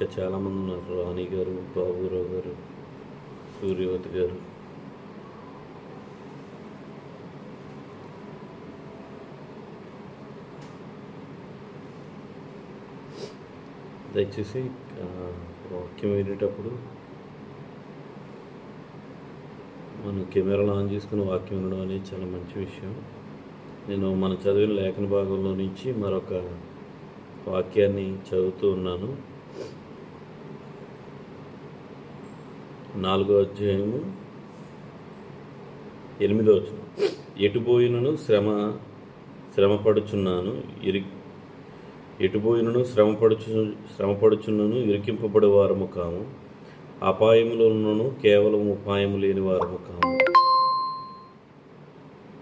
ఇంకా చాలామంది ఉన్నారు. రాణి గారు బాబురావు గారు సూర్యవతి గారు. దయచేసి వాక్యం వినేటప్పుడు మనం కెమెరాలు ఆన్ చేసుకుని వాక్యం వినడం అనేది చాలా మంచి విషయం. నేను మన చదివిన లేఖన భాగంలో నుంచి మరొక వాక్యాన్ని చదువుతూ ఉన్నాను. నాలుగో అధ్యాయము ఎనిమిదో వచనం. ఎటుపోయినను శ్రమ శ్రమపడుచున్నాను ఇరి ఎటుపోయినను శ్రమపడుచు శ్రమపడుచున్నను ఇరికింపబడే వారము కాము. అపాయములను కేవలం ఉపాయము లేని వారము కాము.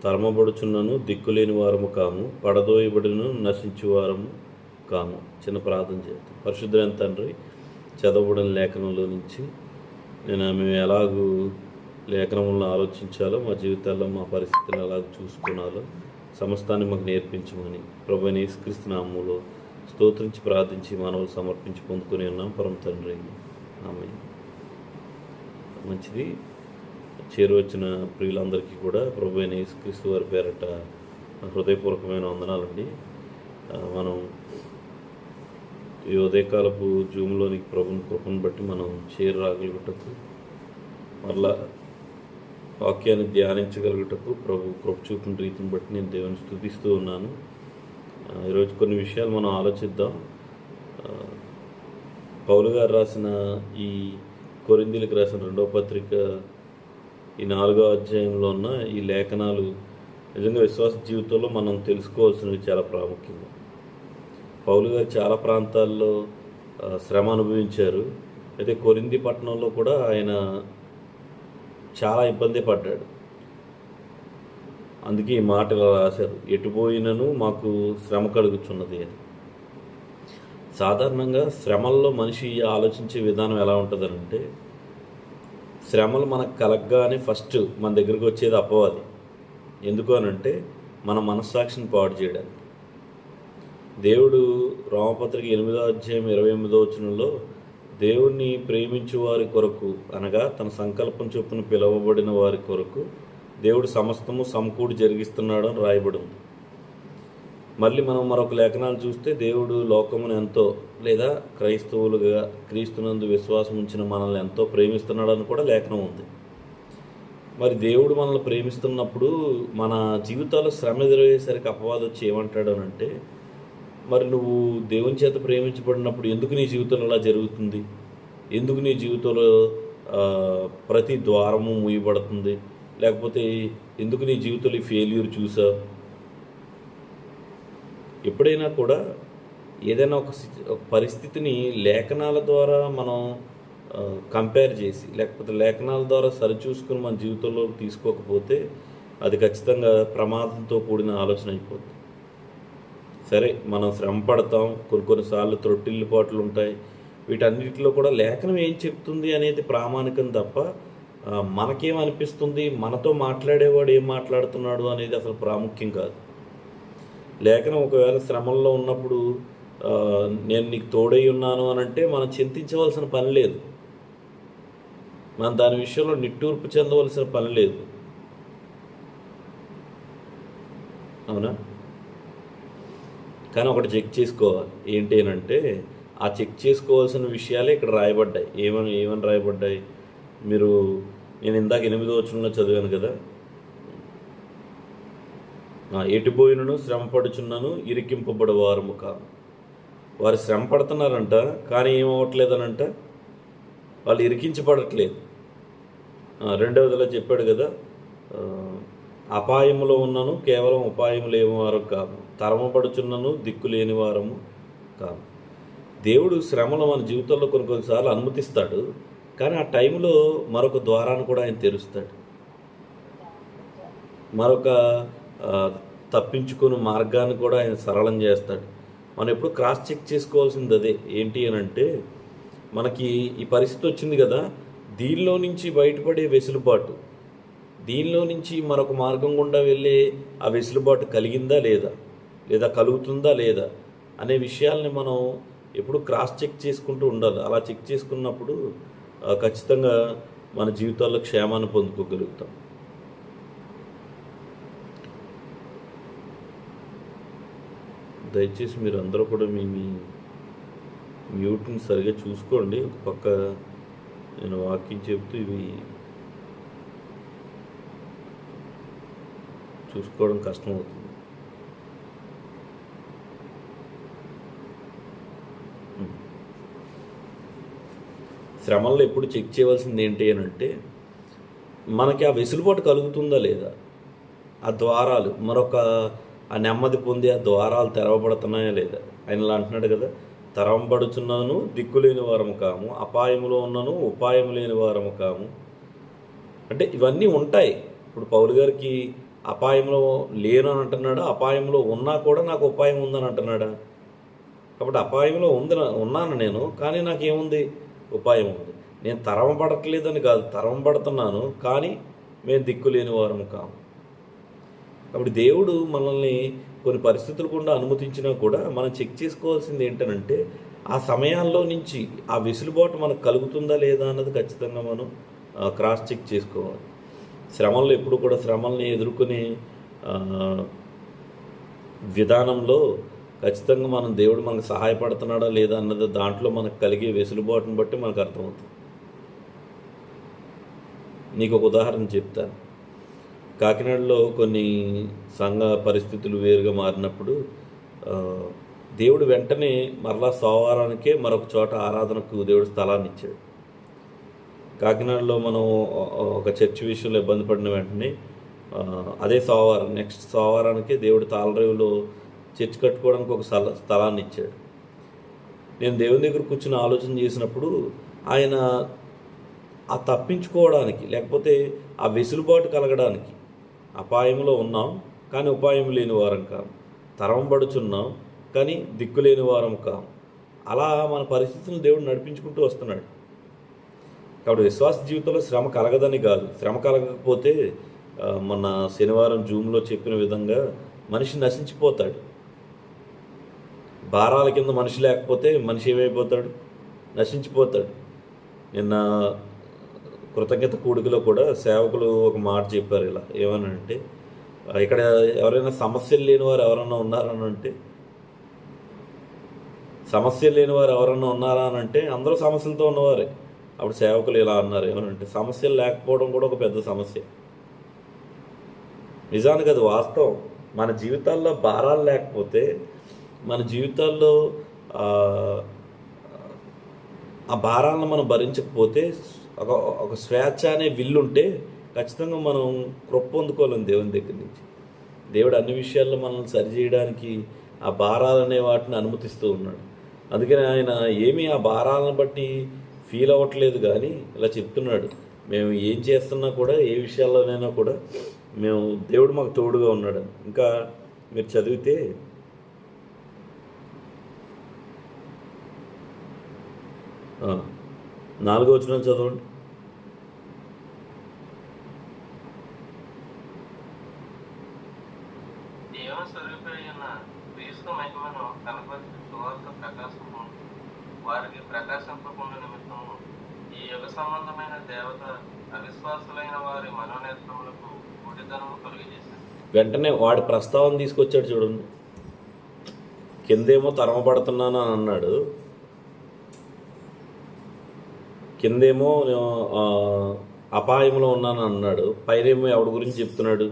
తరమబడుచున్నను దిక్కులేని వారము కాము. పడదోయబడిను నశించు వారము కాము. చిన్న ప్రార్థన చేద్దాం. పరిశుద్ధమైన తండ్రి చదవబడిన లేఖనంలో నుంచి నేను మేము ఎలాగూ లేఖనములను ఆలోచించాలో మా జీవితాల్లో మా పరిస్థితులను ఎలాగ చూసుకున్నాలో సమస్తాన్ని మాకు నేర్పించమని ప్రభు యేసుక్రీస్తు నామంలో స్తోత్రించి ప్రార్థించి మానవులు సమర్పించి పొందుకుని ఉన్నాం. పరమ తండ్రి ఆమె మంచిది. చేరువచ్చిన ప్రియులందరికీ కూడా ప్రభు అయిన వారి పేరట హృదయపూర్వకమైన వందనాలండి. మనం ఈ ఉదయకాలపు జూమ్లోని ప్రభుని కృపను బట్టి మనం చేరు రాగలుగుటకు మరలా వాక్యాన్ని ధ్యానించగలుగుటకు ప్రభు కృప చూపిన రీతిని బట్టి నేను దేవుని స్థుతిస్తూ ఉన్నాను. ఈరోజు కొన్ని విషయాలు మనం ఆలోచిద్దాం. పౌలు గారు రాసిన ఈ కొరిందీలకు రాసిన రెండో పత్రిక ఈ నాలుగో అధ్యాయంలో ఉన్న ఈ లేఖనాలు నిజంగా విశ్వాస జీవితంలో మనం తెలుసుకోవాల్సినవి చాలా ప్రాముఖ్యంగా పౌలు గారు చాలా ప్రాంతాల్లో శ్రమ అనుభవించారు. అయితే కొరింది పట్టణంలో కూడా ఆయన చాలా ఇబ్బంది పడ్డాడు. అందుకే ఈ మాట ఇలా రాశారు. ఎటుపోయినను మాకు శ్రమ కలుగుచున్నది అని సాధారణంగా శ్రమల్లో మనిషి ఆలోచించే విధానం ఎలా ఉంటుందనంటే శ్రమలు మనకు కలగగానే ఫస్ట్ మన దగ్గరికి వచ్చేది అపవాది. ఎందుకు అనంటే మన మనస్సాక్షిని పాడు చేయడానికి. దేవుడు రామపత్రిక ఎనిమిదో అధ్యాయం ఇరవై ఎనిమిదో వచనంలో దేవుణ్ణి ప్రేమించు వారి కొరకు అనగా తన సంకల్పం చొప్పున పిలువబడిన వారి కొరకు దేవుడు సమస్తము సమకూడి జరిగిస్తున్నాడు అని రాయబడి ఉంది మళ్ళీ మనం మరొక లేఖనాలు చూస్తే దేవుడు లోకమును ఎంతో లేదా క్రైస్తవులుగా క్రీస్తునందు విశ్వాసం ఉంచిన మనల్ని ఎంతో ప్రేమిస్తున్నాడని కూడా లేఖనం ఉంది. మరి దేవుడు మనల్ని ప్రేమిస్తున్నప్పుడు మన జీవితాల్లో శ్రమ ఎదురయ్యేసరికి అపవాదం వచ్చి ఏమంటాడు అని అంటే మరి నువ్వు దేవుని చేత ప్రేమించబడినప్పుడు ఎందుకు నీ జీవితంలో అలా జరుగుతుంది? ఎందుకు నీ జీవితంలో ప్రతి ద్వారము మూయబడుతుంది? లేకపోతే ఎందుకు నీ జీవితంలో ఈ ఫెయిల్యూర్ చూసా? ఎప్పుడైనా కూడా ఏదైనా ఒక ఒక పరిస్థితిని లేఖనాల ద్వారా మనం కంపేర్ చేసి లేకపోతే లేఖనాల ద్వారా సరిచూసుకుని మన జీవితంలో తీసుకోకపోతే అది ఖచ్చితంగా ప్రమాదంతో కూడిన ఆలోచన అయిపోతుంది సరే మనం శ్రమ పడతాం కొన్ని కొన్నిసార్లు త్రొట్టిల్లిపాట్లు ఉంటాయి. వీటన్నిటిలో కూడా లేఖనం ఏం చెప్తుంది అనేది ప్రామాణికం తప్ప మనకేమనిపిస్తుంది మనతో మాట్లాడేవాడు ఏం మాట్లాడుతున్నాడు అనేది అసలు ప్రాముఖ్యం కాదు. లేఖనం ఒకవేళ శ్రమంలో ఉన్నప్పుడు నేను నీకు తోడై ఉన్నాను అని అంటే మనం చింతించవలసిన పని లేదు. మనం దాని విషయంలో నిట్టూర్పు చెందవలసిన పని లేదు. అవునా? కానీ ఒకటి చెక్ చేసుకోవాలి ఏంటి అని అంటే ఆ చెక్ చేసుకోవాల్సిన విషయాలే ఇక్కడ రాయబడ్డాయి. ఏమని ఏమని రాయబడ్డాయి? మీరు నేను ఇందాక ఎనిమిదో వచనంలో చదివాను కదా. ఎటుపోయినను శ్రమ పడుచున్నాను ఇరికింపబడే వారు కాదు వారు శ్రమ పడుతున్నారంట కానీ ఏమవ్వట్లేదనంట వాళ్ళు ఇరికించబడట్లేదు రెండవదిలో చెప్పాడు కదా. అపాయములో ఉన్నాను కేవలం ఉపాయం లేని వారు కాదు. తరమపడుచున్నను దిక్కు లేని వారము కాదు దేవుడు శ్రమలు మన జీవితంలో కొన్ని కొన్నిసార్లు అనుమతిస్తాడు కానీ ఆ టైంలో మరొక ద్వారాన్ని కూడా ఆయన తెరుస్తాడు. మరొక ఆ, తప్పించుకుని మార్గాన్ని కూడా ఆయన సరళం చేస్తాడు. మనం ఎప్పుడు క్రాస్ చెక్ చేసుకోవాల్సింది అదే. ఏంటి అని అంటే మనకి ఈ పరిస్థితి వచ్చింది కదా దీనిలో నుంచి బయటపడే వెసులుబాటు. దీనిలో నుంచి మరొక మార్గం గుండా వెళ్ళే ఆ వెసులుబాటు కలిగిందా లేదా? లేదా కలుగుతుందా లేదా అనే విషయాల్ని మనం ఎప్పుడు క్రాస్ చెక్ చేసుకుంటూ ఉండాలి. అలా చెక్ చేసుకున్నప్పుడు ఖచ్చితంగా మన జీవితాల్లో క్షేమాన్ని పొందుకోగలుగుతాం. దయచేసి మీరు అందరూ కూడా మీ మీ మ్యూట్ని సరిగా చూసుకోండి. ఒక పక్క నేను వాకింగ్ చెప్తూ ఇవి చూసుకోవడం కష్టం శ్రమల్లో ఎప్పుడు చెక్ చేయవలసింది ఏంటి అని అంటే మనకి ఆ వెసులుబాటు కలుగుతుందా లేదా? ఆ ద్వారాలు మరొక ఆ నెమ్మది పొంది ఆ ద్వారాలు తెరవబడుతున్నాయా లేదా? ఆయన ఇలా అంటున్నాడు కదా తరంబడుచున్నాను దిక్కులేని వారము కాము అపాయములో ఉన్నను ఉపాయం లేని వారము కాము. అంటే ఇవన్నీ ఉంటాయి. ఇప్పుడు పౌలు గారికి అపాయంలో లేను అని అంటున్నాడా? అపాయంలో ఉన్నా కూడా నాకు ఉపాయం ఉందని అంటున్నాడా? కాబట్టి అపాయంలో ఉంది ఉన్నాను నేను కానీ నాకేముంది? ఉపాయం ఉంది. నేను తరమబడట్లేదని కాదు తరమబడుతున్నాను కానీ మేము దిక్కులేని వారము కాము. కాబట్టి దేవుడు మనల్ని కొన్ని పరిస్థితులు కూడా అనుమతించినా కూడా మనం చెక్ చేసుకోవాల్సింది ఏంటనంటే ఆ సమయాల్లో నుంచి ఆ వెసులుబాటు మనకు కలుగుతుందా లేదా అన్నది ఖచ్చితంగా మనం క్రాస్ చెక్ చేసుకోవాలి. శ్రమల్లో ఎప్పుడు కూడా శ్రమల్ని ఎదుర్కొనే విధానంలో ఖచ్చితంగా మనం దేవుడు మనకు సహాయపడుతున్నాడా లేదా అన్నది దాంట్లో మనకు కలిగే వెసులుబాటును బట్టి మనకు అర్థమవుతుంది. నీకు ఒక ఉదాహరణ చెప్తాను. కాకినాడలో కొన్ని సంఘ పరిస్థితులు వేరుగా మారినప్పుడు దేవుడు వెంటనే మరలా సోమవారానికే మరొక చోట ఆరాధనకు దేవుడు స్థలాన్ని ఇచ్చాడు. కాకినాడలో మనం ఒక చర్చ్ విషయంలో ఇబ్బంది పడిన వెంటనే అదే సోమవారం నెక్స్ట్ సోమవారానికి దేవుడు తాళరేవులో చర్చ్ కట్టుకోవడానికి ఒక స్థల స్థలాన్ని ఇచ్చాడు నేను దేవుని దగ్గర కూర్చుని ఆలోచన చేసినప్పుడు ఆయన ఆ తప్పించుకోవడానికి లేకపోతే ఆ వెసులుబాటు కలగడానికి అపాయంలో ఉన్నాం కానీ ఉపాయం లేని వారం కాం. తరంబడుచున్నాం కానీ దిక్కు లేని వారం కాం. అలా మన పరిస్థితులను దేవుడు నడిపించుకుంటూ వస్తున్నాడు. కాబట్టి విశ్వాస జీవితంలో శ్రమ కలగదని కాదు. శ్రమ కలగకపోతే మన శనివారం జూమ్లో చెప్పిన విధంగా మనిషి నశించిపోతాడు. భారాల కింద మనిషి లేకపోతే మనిషి ఏమైపోతాడు? నశించిపోతాడు. నిన్న కృతజ్ఞత కూడికలో కూడా సేవకులు ఒక మాట చెప్పారు ఇలా. ఏమనంటే ఇక్కడ ఎవరైనా సమస్యలు లేని వారు ఎవరైనా ఉన్నారని అంటే సమస్యలు లేని వారు ఎవరైనా ఉన్నారా అని అంటే అందరూ సమస్యలతో ఉన్నవారే. అప్పుడు సేవకులు ఇలా అన్నారు. ఏమనంటే సమస్యలు లేకపోవడం కూడా ఒక పెద్ద సమస్య. నిజానికి అది వాస్తవం. మన జీవితాల్లో భారాలు లేకపోతే మన జీవితాల్లో ఆ, భారాలను మనం భరించకపోతే ఒక ఒక స్వేచ్ఛ అనే విల్లు ఉంటే ఖచ్చితంగా మనం కృప పొందుకోలేం దేవుని దగ్గర నుంచి. దేవుడు అన్ని విషయాల్లో మనల్ని సరిచేయడానికి ఆ భారాలనే వాటిని అనుమతిస్తూ ఉన్నాడు. అందుకని ఆయన ఏమీ ఆ భారాలను బట్టి ఫీల్ అవ్వట్లేదు కానీ ఇలా చెప్తున్నాడు. మేము ఏం చేస్తున్నా కూడా ఏ విషయాల్లోనైనా కూడా మేము దేవుడు మాకు తోడుగా ఉన్నాడు. ఇంకా మీరు చదివితే నాలుగో వచ్చిన చదవండి. వారికి ప్రకాశింపకుండా నిమిత్తము. ఈ యుగ సంబంధమైన దేవత అవిశ్వాసులైన వారి మనోనేత్రములకు గుడితనము కలిగజేసింది. వెంటనే వాడి ప్రస్తావన తీసుకొచ్చాడు చూడండి. కిందేమో తరమపడుతున్నాను అని అన్నాడు. కిందేమో అపాయంలో ఉన్నాను అన్నాడు. పైనేమో ఎవడి గురించి చెప్తున్నాడు?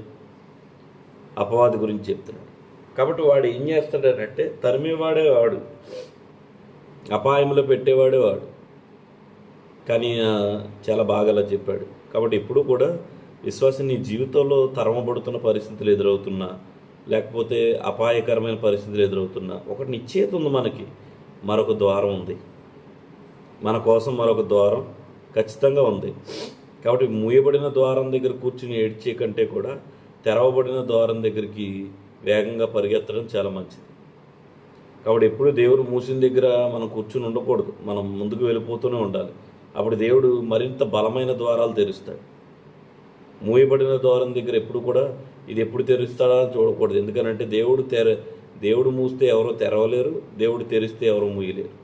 అపవాది గురించి చెప్తున్నాడు. కాబట్టి వాడు ఏం చేస్తాడనంటే తరిమేవాడే వాడు. అపాయంలో పెట్టేవాడే వాడు. కానీ చాలా బాగా అలా చెప్పాడు. కాబట్టి ఎప్పుడూ కూడా విశ్వాసం నీ జీవితంలో తరమబడుతున్న పరిస్థితులు ఎదురవుతున్నా లేకపోతే అపాయకరమైన పరిస్థితులు ఎదురవుతున్నా. ఒకటి నిశ్చేత ఉంది మనకి. మరొక ద్వారం ఉంది. మన కోసం మరొక ద్వారం ఖచ్చితంగా ఉంది. కాబట్టి మూయబడిన ద్వారం దగ్గర కూర్చుని ఏడ్చే కంటే కూడా తెరవబడిన ద్వారం దగ్గరికి వేగంగా పరిగెత్తడం చాలా మంచిది. కాబట్టి ఎప్పుడు దేవుడు మూసిన దగ్గర మనం కూర్చుని ఉండకూడదు. మనం ముందుకు వెళ్ళిపోతూనే ఉండాలి. అప్పుడు దేవుడు మరింత బలమైన ద్వారాలు తెరుస్తాడు. మూయబడిన ద్వారం దగ్గర ఎప్పుడు కూడా ఇది ఎప్పుడు తెరుస్తాడా అని చూడకూడదు. ఎందుకనంటే దేవుడు తెర దేవుడు మూస్తే ఎవరో తెరవలేరు దేవుడు తెరిస్తే ఎవరో మూయలేరు.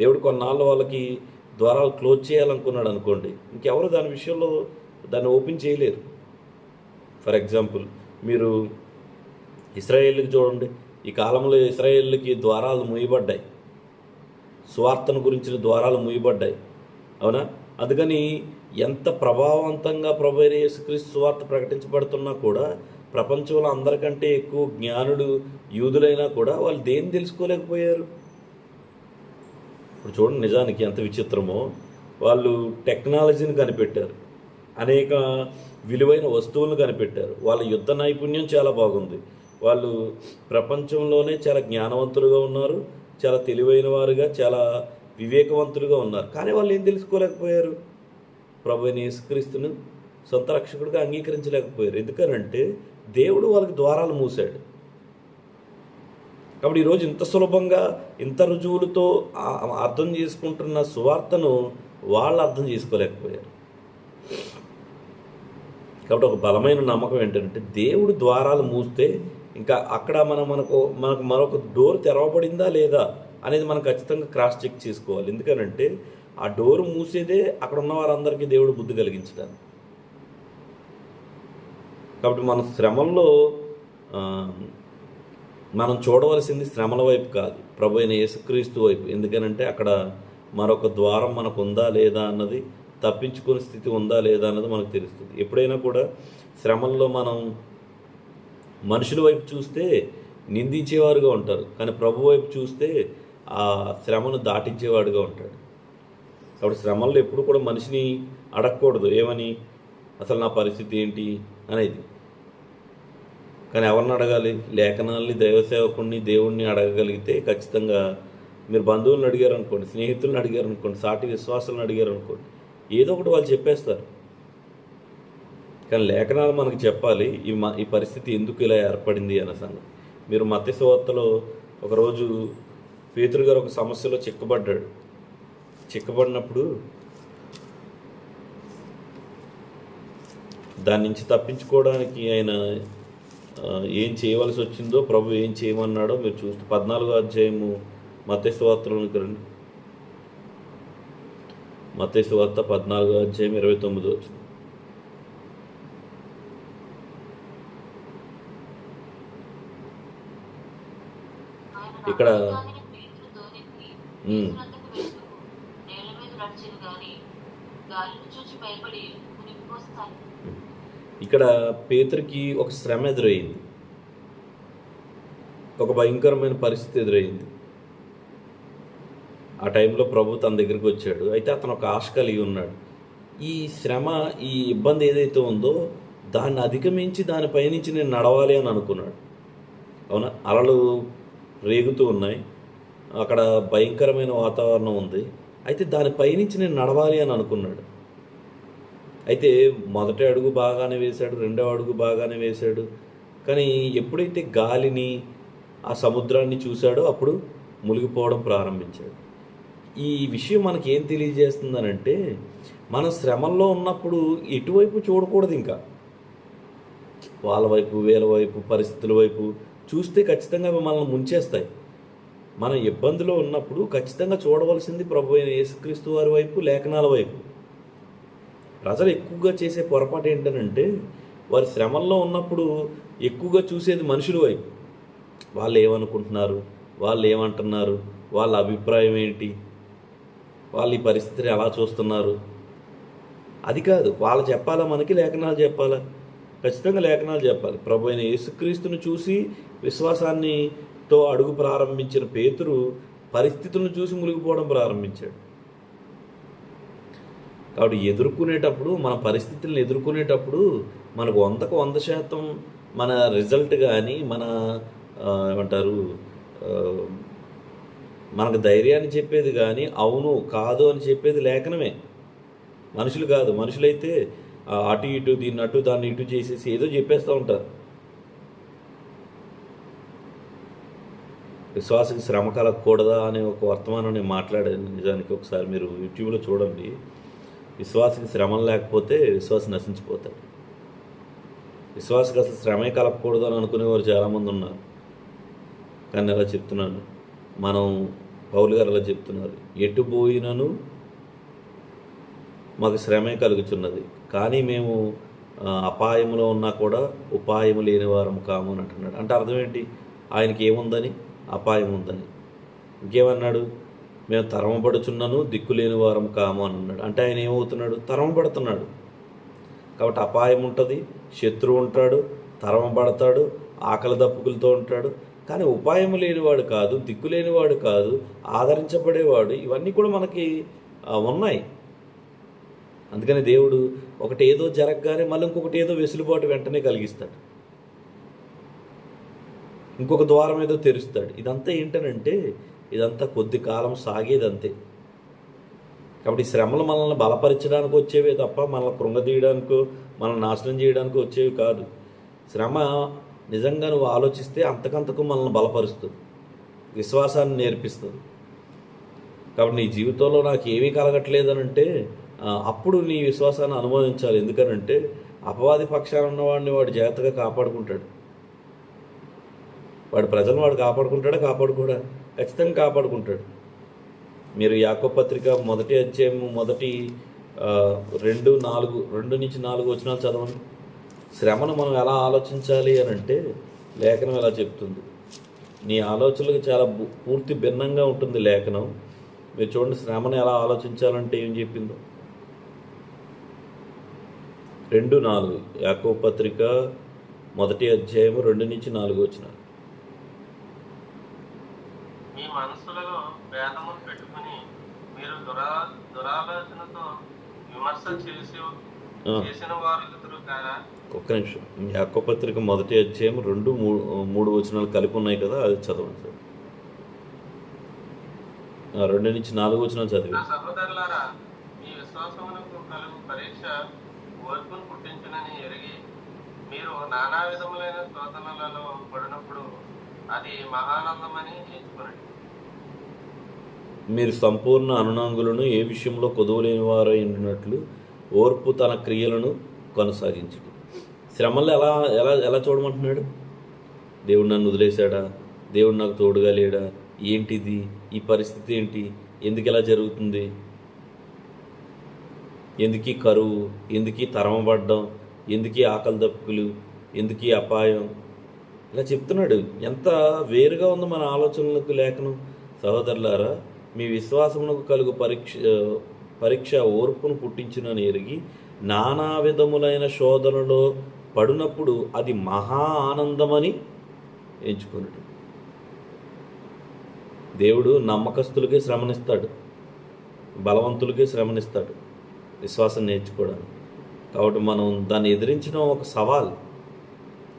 దేవుడు కొన్నాళ్ళు వాళ్ళకి ద్వారాలు క్లోజ్ చేయాలనుకున్నాడు అనుకోండి ఇంకెవరు దాని విషయంలో దాన్ని ఓపెన్ చేయలేరు. ఫర్ ఎగ్జాంపుల్ మీరు ఇస్రాయేల్కి చూడండి ఈ కాలంలో ఇస్రాయేల్కి ద్వారాలు మూయబడ్డాయి. స్వార్థను గురించిన ద్వారాలు మూయబడ్డాయి. అవునా? అందుకని ఎంత ప్రభావవంతంగా ప్రభు యేసుక్రీస్తు స్వార్థ ప్రకటించబడుతున్నా కూడా ప్రపంచంలో అందరికంటే ఎక్కువ జ్ఞానుడు యూదులైనా కూడా వాళ్ళు దేన్ని తెలుసుకోలేకపోయారు? ఇప్పుడు చూడండి నిజానికి ఎంత విచిత్రమో. వాళ్ళు టెక్నాలజీని కనిపెట్టారు. అనేక విలువైన వస్తువులను కనిపెట్టారు. వాళ్ళ యుద్ధ నైపుణ్యం చాలా బాగుంది. వాళ్ళు ప్రపంచంలోనే చాలా జ్ఞానవంతులుగా ఉన్నారు. చాలా తెలివైన వారుగా చాలా వివేకవంతులుగా ఉన్నారు. కానీ వాళ్ళు ఏం తెలుసుకోలేకపోయారు? ప్రభు అయిన యేసుక్రీస్తును సొంత రక్షకుడిగా అంగీకరించలేకపోయారు. ఎందుకనంటే దేవుడు వాళ్ళకి ద్వారాలు మూసాడు. కాబట్టి ఈరోజు ఇంత సులభంగా ఇంత రుజువులతో అర్థం చేసుకుంటున్న సువార్తను వాళ్ళు అర్థం చేసుకోలేకపోయారు. కాబట్టి ఒక బలమైన నమ్మకం ఏంటంటే దేవుడు ద్వారాలు మూస్తే ఇంకా అక్కడ మనం మనకు మనకు మరొక డోర్ తెరవబడిందా లేదా అనేది మనం ఖచ్చితంగా క్రాస్ చెక్ చేసుకోవాలి. ఎందుకనంటే ఆ డోర్ మూసేదే అక్కడ ఉన్న వారందరికీ దేవుడు బుద్ధి కలిగించడానికి. కాబట్టి మన శ్రమంలో మనం చూడవలసింది శ్రమల వైపు కాదు. ప్రభు అయిన యేసుక్రీస్తు వైపు. ఎందుకనంటే అక్కడ మరొక ద్వారం మనకు ఉందా లేదా అన్నది తప్పించుకునే స్థితి ఉందా లేదా అన్నది మనకు తెలుస్తుంది. ఎప్పుడైనా కూడా శ్రమల్లో మనం మనుషుల వైపు చూస్తే నిందించేవారుగా ఉంటారు. కానీ ప్రభు వైపు చూస్తే ఆ శ్రమను దాటించేవాడుగా ఉంటాడు. కాబట్టి శ్రమల్లో ఎప్పుడు కూడా మనిషిని అడగకూడదు. ఏమని? అసలు నా పరిస్థితి ఏంటి? అనేది. కానీ ఎవరిని అడగాలి? లేఖనాల్ని దైవ సేవకుడిని దేవుణ్ణి అడగగలిగితే ఖచ్చితంగా మీరు బంధువులను అడిగారు అనుకోండి స్నేహితులను అడిగారు అనుకోండి సాటి విశ్వాసాలను అడిగారు అనుకోండి ఏదో ఒకటి వాళ్ళు చెప్పేస్తారు. కానీ లేఖనాలు మనకు చెప్పాలి ఈ మ ఈ పరిస్థితి ఎందుకు ఇలా ఏర్పడింది అన్న సంగతి. మీరు మత్స్యవార్తలో ఒకరోజు పేతురు గారు ఒక సమస్యలో చిక్కబడ్డాడు. చిక్కబడినప్పుడు దాని నుంచి తప్పించుకోవడానికి ఆయన ఏం చేయవలసి వచ్చిందో ప్రభు ఏం చేయమన్నాడో మీరు చూస్తే పద్నాలుగో అధ్యాయము మతేశ్వార్తలోనికి రండి. మతేశ్వార్త పద్నాలుగో అధ్యాయం ఇరవై తొమ్మిది వచ్చింది ఇక్కడ ఇక్కడ పేతురికి ఒక శ్రమ ఎదురయ్యింది ఒక భయంకరమైన పరిస్థితి ఎదురయ్యింది ఆ టైంలో ప్రభు తన దగ్గరికి వచ్చాడు. అయితే అతను ఒక ఆశ కలిగి ఉన్నాడు. ఈ శ్రమ ఈ ఇబ్బంది ఏదైతే ఉందో దాన్ని అధిగమించి దానిపైనుంచి నేను నడవాలి అని అనుకున్నాడు. అవునా? అలలు రేగుతూ ఉన్నాయి. అక్కడ భయంకరమైన వాతావరణం ఉంది. అయితే దానిపైనుంచి నేను నడవాలి అని అనుకున్నాడు. అయితే మొదటి అడుగు బాగానే వేశాడు రెండవ అడుగు బాగానే వేశాడు. కానీ ఎప్పుడైతే గాలిని ఆ సముద్రాన్ని చూశాడో అప్పుడు మునిగిపోవడం ప్రారంభించాడు. ఈ విషయం మనకి ఏం తెలియజేస్తుందనంటే మన శ్రమల్లో ఉన్నప్పుడు ఎటువైపు చూడకూడదు ఇంకా. వాళ్ళ వైపు వీళ్ళ వైపు పరిస్థితుల వైపు చూస్తే ఖచ్చితంగా అవి మనల్ని ముంచేస్తాయి. మనం ఇబ్బందిలో ఉన్నప్పుడు ఖచ్చితంగా చూడవలసింది ప్రభు అయిన యేసుక్రీస్తు వారి వైపు లేఖనాల వైపు. ప్రజలు ఎక్కువగా చేసే పొరపాటు ఏంటనంటే వారి శ్రమల్లో ఉన్నప్పుడు ఎక్కువగా చూసేది మనుషుల వైపు. వాళ్ళు ఏమనుకుంటున్నారు? వాళ్ళు ఏమంటున్నారు? వాళ్ళ అభిప్రాయం ఏంటి? వాళ్ళు ఈ పరిస్థితిని ఎలా చూస్తున్నారు? అది కాదు. వాళ్ళు చెప్పాలా మనకి? లేఖనాలు చెప్పాలా? ఖచ్చితంగా లేఖనాలు చెప్పాలి. ప్రభు అయిన యేసుక్రీస్తుని చూసి విశ్వాసాన్నితో అడుగు ప్రారంభించిన పేతురు పరిస్థితులను చూసి మునిగిపోవడం ప్రారంభించాడు. కాబట్టి ఎదుర్కొనేటప్పుడు మన పరిస్థితులను ఎదుర్కొనేటప్పుడు మనకు వందకు వంద శాతం మన రిజల్ట్ కానీ మన ఏమంటారు మనకు ధైర్యాన్ని చెప్పేది కానీ అవును కాదు అని చెప్పేది లేఖనమే. మనుషులు కాదు. మనుషులైతే అటు ఇటు దీన్ని అటు దాన్ని ఇటు చేసేసి ఏదో చెప్పేస్తూ ఉంటారు. విశ్వాసకి శ్రమ కలగకూడదా అనే ఒక వర్తమానం నేను మాట్లాడాను నిజానికి ఒకసారి మీరు యూట్యూబ్లో చూడండి. విశ్వాసకి శ్రమ లేకపోతే విశ్వాసం నశించిపోతాడు. విశ్వాసకి అసలు శ్రమే కలపకూడదు అని అనుకునేవారు చాలామంది ఉన్నారు. కానీ అలా చెప్తున్నాను. మనం పౌలు గారు అలా చెప్తున్నారు. ఎటు పోయినను మాకు శ్రమే కలుగుచున్నది. కానీ మేము అపాయంలో అపాయములో ఉన్నా కూడా ఉపాయము లేని వారం కాము అని అంటున్నాడు. అంటే అర్థం ఏంటి? ఆయనకి ఏముందని? అపాయం ఉందని ఇంకేమన్నాడు? మేము తరమబడుచున్నను దిక్కులేని వారం కాము అని అన్నాడు. అంటే ఆయన ఏమవుతున్నాడు? తరమబడుతున్నాడు. కాబట్టి అపాయం ఉంటుంది శత్రువు ఉంటాడు తరమబడతాడు ఆకలి దప్పుకులతో ఉంటాడు. కానీ ఉపాయం లేనివాడు కాదు దిక్కు లేనివాడు కాదు ఆదరించబడేవాడు. ఇవన్నీ కూడా మనకి ఉన్నాయి. అందుకని దేవుడు ఒకటి ఏదో జరగగానే మళ్ళీ ఇంకొకటి ఏదో వెసులుబాటు వెంటనే కలిగిస్తాడు. ఇంకొక ద్వారం ఏదో తెరుస్తాడు. ఇదంతా ఏంటనంటే ఇదంతా కొద్ది కాలం సాగేదంతే. కాబట్టి శ్రమలు మనల్ని బలపరచడానికి వచ్చేవే తప్ప మనల్ని కృంగదీయడానికో మనల్ని నాశనం చేయడానికి వచ్చేవి కాదు. శ్రమ నిజంగా నువ్వు ఆలోచిస్తే అంతకంతకు మనల్ని బలపరుస్తుంది. విశ్వాసాన్ని నేర్పిస్తుంది. కాబట్టి నీ జీవితంలో నాకు ఏమీ కలగట్లేదనంటే అప్పుడు నీ విశ్వాసాన్ని అనుమోదించాలి ఎందుకనంటే అపవాది పక్షాన ఉన్నవాడిని వాడు జాగ్రత్తగా కాపాడుకుంటాడు. వాడు ప్రజలను వాడు కాపాడుకుంటాడా? కాపాడుకోడా? ఖచ్చితంగా కాపాడుకుంటాడు. మీరు యాకో పత్రిక మొదటి అధ్యాయం మొదటి రెండు నాలుగు రెండు నుంచి నాలుగు వచనాలు చదవండి. శ్రమను మనం ఎలా ఆలోచించాలి అని అంటే లేఖనం ఎలా చెప్తుంది? నీ ఆలోచనలకు చాలా పూర్తి భిన్నంగా ఉంటుంది లేఖనం. మీరు చూడండి శ్రమను ఎలా ఆలోచించాలంటే ఏం చెప్పిందో. రెండు నాలుగు యాకో పత్రిక మొదటి అధ్యాయము రెండు నుంచి నాలుగు వచ్చినారు మీ మనస్సులలో భేదములు పెట్టుకుని మీరు దురా దురాలోచనతో విమర్శ చేసి చేసిన వారు ఎదురు కారా? ఒక్క నిమిషం. యాకో పత్రిక మొదటి అధ్యాయం రెండు మూడు మూడు వచనాలు కలిపి ఉన్నాయి కదా అది చదవండి సార్. రెండు నుంచి నాలుగు వచనాలు చదివి. నా సహోదరులారా మీ విశ్వాసమునకు కలుగు పరీక్ష ఓర్పును పుట్టించునని ఎరిగి మీరు నానా విధములైన శోధనలలో పడినప్పుడు అది మహానందమని ఎంచుకునండి. మీరు సంపూర్ణ అనునాంగులను ఏ విషయంలో కొదవలేని వారై ఓర్పు తన క్రియలను కొనసాగించడు. శ్రమలు ఎలా ఎలా ఎలా చూడమంటున్నాడు? దేవుడు నన్ను వదిలేశాడా? దేవుడు నాకు తోడుగా లేడా? ఏంటిది? ఈ పరిస్థితి ఏంటి? ఎందుకు ఇలా జరుగుతుంది? ఎందుకీ కరువు? ఎందుకీ తరమబడ్డం? ఎందుకీ ఆకలి దప్పుకులు? ఎందుకీ అపాయం? ఇలా చెప్తున్నాడు. ఎంత వేరుగా ఉందో మన ఆలోచనలకు లేఖనం. సహోదరులారా మీ విశ్వాసమునకు కలుగు పరీక్ష పరీక్ష ఓర్పును పుట్టించునని ఎరిగి నానా విధములైన శోధనలో పడినప్పుడు అది మహా ఆనందమని ఎంచుకున్నాడు దేవుడు నమ్మకస్తులకే శ్రమనిస్తాడు బలవంతులకే శ్రమనిస్తాడు విశ్వాసం నేర్చుకోవడానికి. కాబట్టి మనం దాన్ని ఎదిరించడం ఒక సవాల్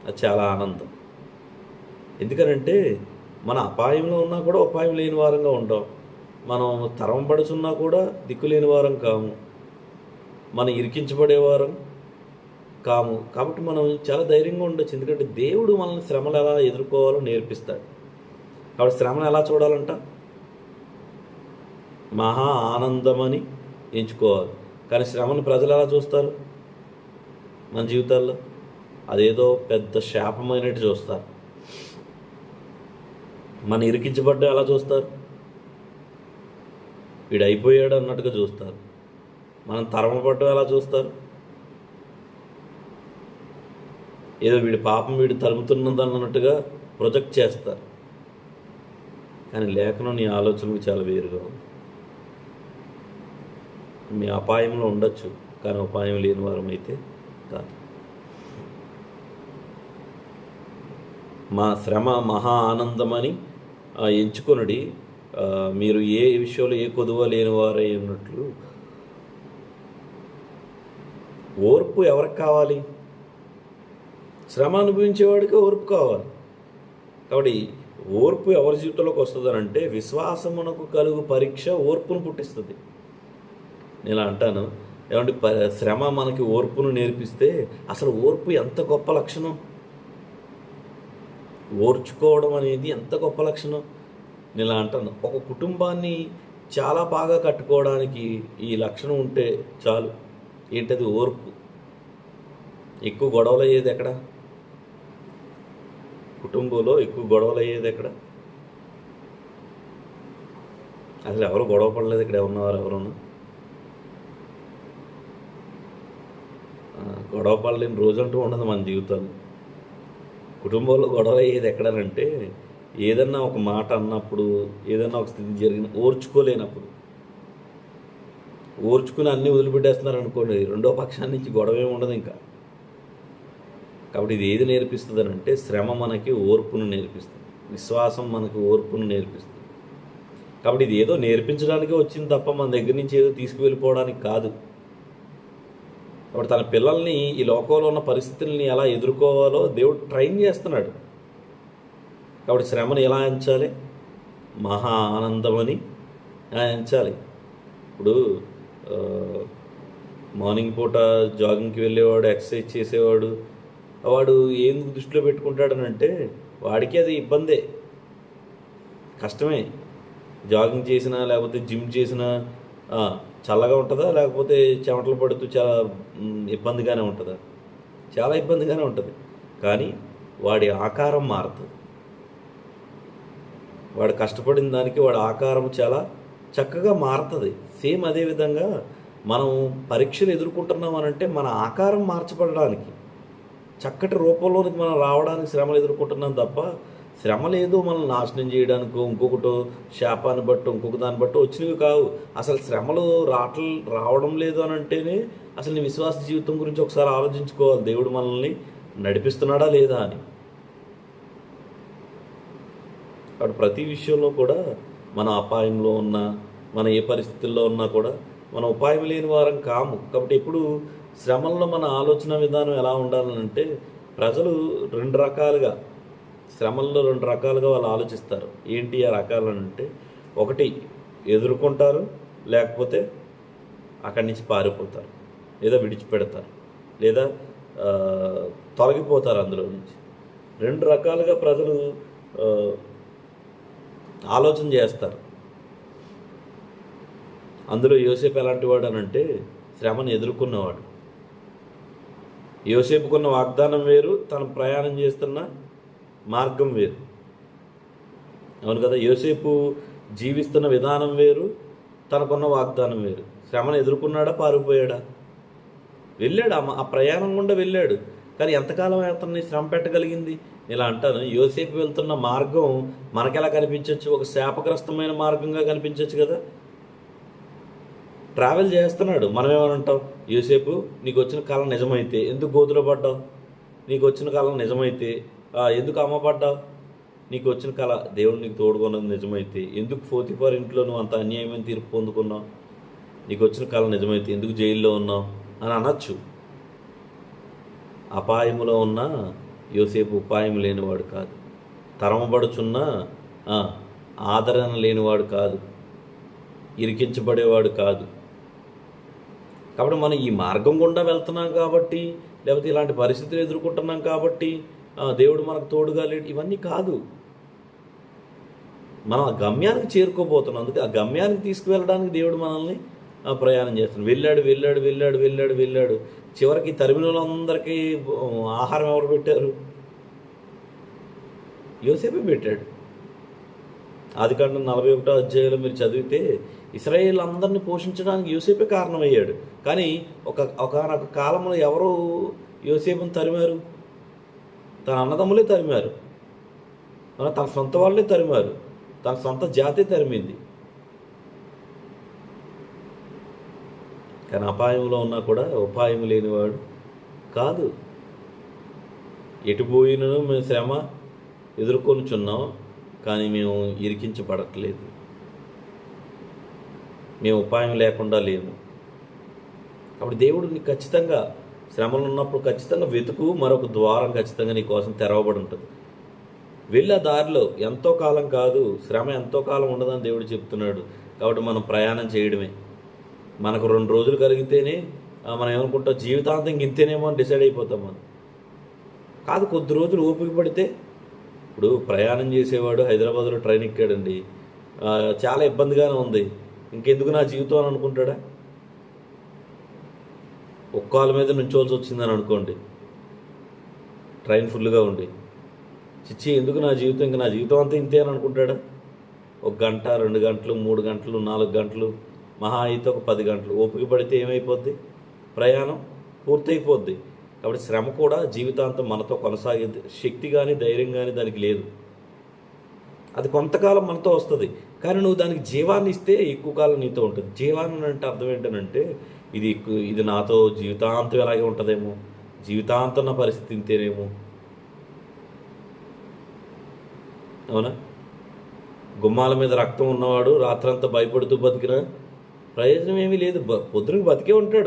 అది చాలా ఆనందం. ఎందుకనంటే మన అపాయంలో ఉన్నా కూడా ఉపాయం లేని వారంగా ఉంటాం మనం తరం పడుచున్నా కూడా దిక్కులేని వారం కాము. మనం ఇరికించబడేవారం కాము. కాబట్టి మనం చాలా ధైర్యంగా ఉండొచ్చు. ఎందుకంటే దేవుడు మనల్ని శ్రమలు ఎలా ఎదుర్కోవాలో నేర్పిస్తాడు. కాబట్టి శ్రమను ఎలా చూడాలంట? మహా ఆనందమని ఎంచుకోవాలి. కానీ శ్రమను ప్రజలు ఎలా చూస్తారు? మన జీవితాల్లో అదేదో పెద్ద శాపమైనట్టు చూస్తారు. మన ఇరికించబడ్డ ఎలా చూస్తారు? వీడు అయిపోయాడు అన్నట్టుగా చూస్తారు. మనం తరమపడ్డం ఎలా చూస్తారు? ఏదో వీడి పాపం వీడు తరుముతున్నది అన్నట్టుగా ప్రొజెక్ట్ చేస్తారు. కానీ లేఖనం నీ ఆలోచనకు చాలా వేరుగా ఉంది. మీ అపాయంలో ఉండొచ్చు కానీ ఉపాయం లేని వారం అయితే కాదు. మా శ్రమ మహా ఆనందమని ఆ, ఎంచుకొనుడి మీరు ఏ విషయంలో ఏ కొదువ లేని వారై ఉన్నట్లు ఓర్పు ఎవరికి కావాలి? శ్రమ అనుభవించేవాడికి ఓర్పు కావాలి. కాబట్టి ఓర్పు ఎవరి జీవితంలోకి వస్తుందనంటే విశ్వాసమునకు కలుగు పరీక్ష ఓర్పును పుట్టిస్తుంది. నేను అంటాను ఏమంటే ప- శ్రమ మనకి ఓర్పును నేర్పిస్తే అసలు ఓర్పు ఎంత గొప్ప లక్షణం? ఓర్చుకోవడం అనేది ఎంత గొప్ప లక్షణం? నేను ఇలా అంటాను. ఒక కుటుంబాన్ని చాలా బాగా కట్టుకోవడానికి ఈ లక్షణం ఉంటే చాలు. ఏంటది ఓర్పు? ఎక్కువ గొడవలు అయ్యేది ఎక్కడ? కుటుంబంలో ఎక్కువ గొడవలు అయ్యేది ఎక్కడ? అసలు ఎవరు గొడవ పడలేదు ఇక్కడ? ఉన్నవారు ఎవరున్నా? గొడవ పడలేని రోజు అంటూ ఉండదు మన జీవితాలు. కుటుంబంలో గొడవలు అయ్యేది ఎక్కడనంటే ఏదన్నా ఒక మాట అన్నప్పుడు ఏదన్నా ఒక స్థితి జరిగిన ఓర్చుకోలేనప్పుడు. ఓర్చుకుని అన్నీ వదిలిపెట్టేస్తున్నారు అనుకోండి రెండో పక్షాన్ని నుంచి గొడవ ఏమి ఉండదు ఇంకా. కాబట్టి ఇది ఏది నేర్పిస్తుంది అంటే శ్రమ మనకి ఓర్పును నేర్పిస్తుంది. విశ్వాసం మనకి ఓర్పును నేర్పిస్తుంది. కాబట్టి ఇది ఏదో నేర్పించడానికే వచ్చింది తప్ప మన దగ్గర నుంచి ఏదో తీసుకువెళ్ళిపోవడానికి కాదు. కాబట్టి తన పిల్లల్ని ఈ లోకంలో ఉన్న పరిస్థితుల్ని ఎలా ఎదుర్కోవాలో దేవుడు ట్రైన్ చేస్తున్నాడు. కాబట్టి శ్రమను ఎలా ఎంచాలి? మహా ఆనందమని ఎంచాలి? ఇప్పుడు మార్నింగ్ పూట జాగింగ్కి వెళ్ళేవాడు ఎక్సర్సైజ్ చేసేవాడు వాడు ఏం దృష్టిలో పెట్టుకుంటాడనంటే వాడికి అది ఇబ్బందే. కష్టమే. జాగింగ్ చేసినా లేకపోతే జిమ్ చేసినా చల్లగా ఉంటుందా? లేకపోతే చెమటలు పడుతూ చాలా ఇబ్బందిగానే ఉంటుందా? చాలా ఇబ్బందిగానే ఉంటుంది. కానీ వాడి ఆకారం మారుతుంది వాడు కష్టపడిన దానికి వాడు ఆకారం చాలా చక్కగా మారుతుంది. సేమ్ అదేవిధంగా మనం పరీక్షలు ఎదుర్కొంటున్నాం అని అంటే మన ఆకారం మార్చబడడానికి చక్కటి రూపంలోనికి మనం రావడానికి శ్రమలు ఎదుర్కొంటున్నాం తప్ప శ్రమ లేదు మనల్ని నాశనం చేయడానికో ఇంకొకటో శాపాన్ని బట్టి ఇంకొక దాన్ని బట్టి వచ్చినవి కావు. అసలు శ్రమలు రావట్ల రావడం లేదు అని అంటేనే అసలు నీ విశ్వాస జీవితం గురించి ఒకసారి ఆలోచించుకోవాలి. దేవుడు మనల్ని నడిపిస్తున్నాడా లేదా అని. కాబట్టి ప్రతి విషయంలో కూడా మన అపాయంలో ఉన్నా మన ఏ పరిస్థితుల్లో ఉన్నా కూడా మన ఉపాయం లేని వారం కాము. కాబట్టి ఎప్పుడు శ్రమల్లో మన ఆలోచన విధానం ఎలా ఉండాలంటే ప్రజలు రెండు రకాలుగా శ్రమల్లో రెండు రకాలుగా వాళ్ళు ఆలోచిస్తారు. ఏంటి ఆ రకాలు అంటే ఒకటి ఎదుర్కొంటారు లేకపోతే అక్కడి నుంచి పారిపోతారు లేదా విడిచిపెడతారు లేదా తొలగిపోతారు అందులో నుంచి. రెండు రకాలుగా ప్రజలు ఆలోచన చేస్తారు. అందులో యోసేపు ఎలాంటి వాడు అనంటే శ్రమను ఎదుర్కొన్నవాడు. యోసేపుకున్న వాగ్దానం వేరు తను ప్రయాణం చేస్తున్న మార్గం వేరు. అవును కదా యోసేపు జీవిస్తున్న విధానం వేరు తనకున్న వాగ్దానం వేరు. శ్రమను ఎదుర్కొన్నాడా పారిపోయాడా? వెళ్ళాడు ఆ ఆ ప్రయాణం గుండా వెళ్ళాడు. కానీ ఎంతకాలం అతన్ని శ్రమ పెట్టగలిగింది? ఇలా అంటాను యోసేపు వెళ్తున్న మార్గం మనకెలా కనిపించవచ్చు ఒక శాపగ్రస్తమైన మార్గంగా కనిపించవచ్చు కదా. ట్రావెల్ చేస్తున్నాడు మనం ఏమనంటాం యోసేపు నీకు వచ్చిన కళ నిజమైతే ఎందుకు గోతులో పడ్డావు? నీకు వచ్చిన కాలం నిజమైతే ఎందుకు అమ్మపడ్డావు నీకు వచ్చిన కళ దేవుడు నీకు తోడుకున్నది నిజమైతే ఎందుకు ఫోతిపార్ ఇంట్లో నువ్వు అంత అన్యాయమైన తీర్పు పొందుకున్నావు? నీకు వచ్చిన కళ నిజమైతే ఎందుకు జైల్లో ఉన్నావు? అని అనొచ్చు. అపాయములో ఉన్న యోసేపు ఉపాయం లేనివాడు కాదు. తరమబడుచున్న ఆదరణ లేనివాడు కాదు. ఇరికించబడేవాడు కాదు. కాబట్టి మనం ఈ మార్గం గుండా వెళ్తున్నాం కాబట్టి లేకపోతే ఇలాంటి పరిస్థితులు ఎదుర్కొంటున్నాం కాబట్టి దేవుడు మనకు తోడుగా లేడు. ఇవన్నీ కాదు. మనం ఆ గమ్యానికి చేరుకోబోతున్నాం. అందుకే ఆ గమ్యానికి తీసుకువెళ్ళడానికి దేవుడు మనల్ని ప్రయాణం చేస్తున్నాడు వెళ్ళాడు వెళ్ళాడు వెళ్ళాడు వెళ్ళాడు వెళ్ళాడు. చివరికి తరిమిలో అందరికీ ఆహారం ఎవరు పెట్టారు? యోసేపే పెట్టాడు. ఆదికాండం నలభై ఒకటో అధ్యాయంలో మీరు చదివితే ఇస్రాయేల్ అందరిని పోషించడానికి యోసేపే కారణమయ్యాడు. కానీ ఒక ఒకనొక కాలంలో ఎవరు యోసేపుని తరిమారు? తన అన్నదమ్ములే తరిమారు. తన సొంత వాళ్ళే తరిమారు. తన సొంత జాతే తరిమింది. కానీ అపాయంలో ఉన్నా కూడా ఉపాయం లేనివాడు కాదు. ఎటు పోయినను మేము శ్రమ ఎదుర్కొనుచున్నాం కానీ మేము ఇరికించబడట్లేదు. మేము ఉపాయం లేకుండా లేము. కాబట్టి దేవుడు నీకు ఖచ్చితంగా శ్రమలు ఉన్నప్పుడు ఖచ్చితంగా వెతుకు మరొక ద్వారం ఖచ్చితంగా నీ కోసం తెరవబడి ఉంటుంది. వెళ్ళే దారిలో ఎంతో కాలం కాదు శ్రమ ఎంతో కాలం ఉండదని దేవుడు చెప్తున్నాడు. కాబట్టి మనం ప్రయాణం చేయడమే. మనకు రెండు రోజులు కలిగితేనే మనం ఏమనుకుంటాం జీవితాంతం ఇంతేనేమో అని డిసైడ్ అయిపోతాం మనం. కాదు కొద్ది రోజులు ఓపిక పడితే ఇప్పుడు ప్రయాణం చేసేవాడు హైదరాబాద్లో ట్రైన్ ఎక్కాడండి. చాలా ఇబ్బందిగానే ఉంది. ఇంకెందుకు నా జీవితం అని అనుకుంటాడా? ఒక్కాల మీద నుంచోవాల్సి వచ్చిందని అనుకోండి. ట్రైన్ ఫుల్గా ఉండి. చిచ్చి ఎందుకు నా జీవితం ఇంకా నా జీవితం అంతా ఇంతే అని అనుకుంటాడా? ఒక గంట రెండు గంటలు మూడు గంటలు నాలుగు గంటలు మహా అయితే ఒక పది గంటలు. ఓపిక పడితే ఏమైపోద్ది? ప్రయాణం పూర్తయిపోద్ది. కాబట్టి శ్రమ కూడా జీవితాంతం మనతో కొనసాగే శక్తి కానీ ధైర్యం కానీ దానికి లేదు. అది కొంతకాలం మనతో వస్తుంది. కానీ నువ్వు దానికి జీవాన్ని ఇస్తే ఎక్కువ కాలం నీతో ఉంటుంది. జీవాన్ని అంటే అర్థం ఏంటనంటే ఇది ఇది నాతో జీవితాంతం ఎలాగే ఉంటుందేమో జీవితాంతం నా పరిస్థితి ఇంతేనేమో. అవునా? గుమ్మాల మీద రక్తం ఉన్నవాడు రాత్రంతా భయపడుతూ బతికినా ప్రయోజనం ఏమీ లేదు. బ- బతికే ఉంటాడు.